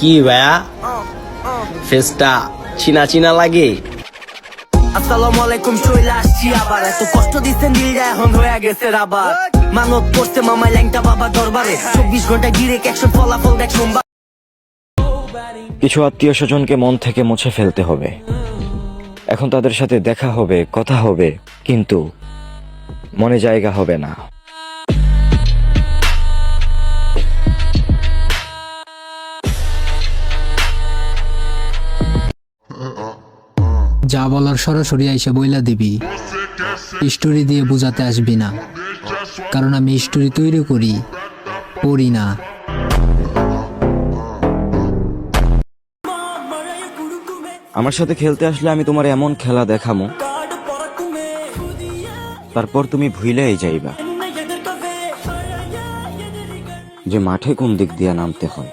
কি ভাইয়া? ফেসটা চিনা চিনা লাগে? আসসালামু আলাইকুম আসছি আবার। এত কষ্ট দিচ্ছেন দিলটা এখন হয়ে গেছে আবার মানত করছে মামাই ল্যাংটা বাবা দরবারে। চব্বিশ ঘণ্টা গিরে অ্যাকশন ফলাফল দেখ সোমবার। কিছু আত্মীয় স্বজনকে মন থেকে মুছে ফেলতে হবে। এখন তাদের সাথে দেখা হবে কথা হবে কিন্তু মনে জায়গা হবে না। যা বলার সরাসরি আইসা বইলা দিবি। স্টোরি দিয়ে বুঝাতে আসবি না। কারণ আমি স্টোরি তৈরি করি, পড়ি না। আমার সাথে খেলতে আসলে আমি তোমার এমন খেলা দেখামো। তারপর তুমি ভুলেই যাইবা। যে মাঠে কোন দিক দিয়ে নামতে হয়।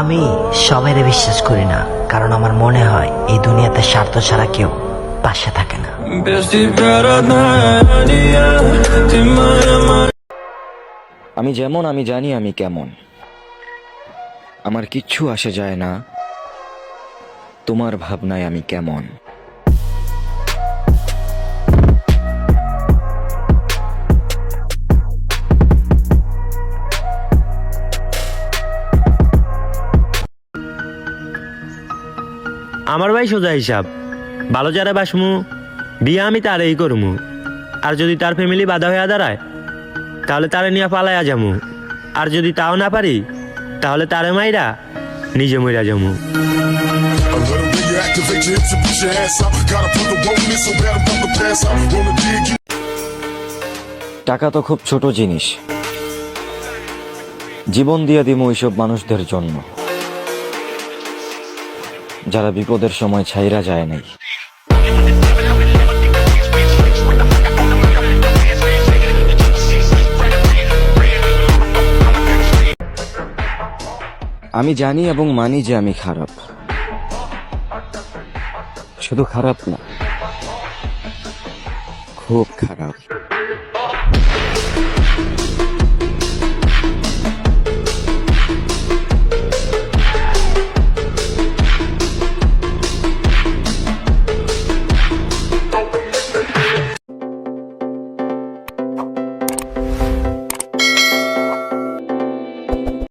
আমি সবাই বিশ্বাস করি না কারণ আমার মনে হয় এই দুনিয়াতে স্বার্থ ছাড়া কেউ পাশে থাকে না। আমি যেমন আমি জানি আমি কেমন। আমার কিচ্ছু আসে যায় না তোমার ভাবনায় আমি কেমন। আমার ভাই সোজা হিসাব। ভালো যারা বাসমু, বিয়ে আমি তারেই করমু। আর যদি তার ফ্যামিলি বাধা হয়ে দাঁড়ায়, তাহলে তারে নিয়ে পালাইয়া যামু। আর যদি তাও না পারি, তাহলে তারে মাইরা নিজে মইরা যামু. টাকা তো খুব ছোট জিনিস। জীবন দিয়ে দিব ওইসব মানুষদের জন্য। যারা বিপদের সময় ছাইরা যায় নাই। আমি জানি এবং মানি যে আমি খারাপ। শুধু খারাপ না, খুব খারাপ।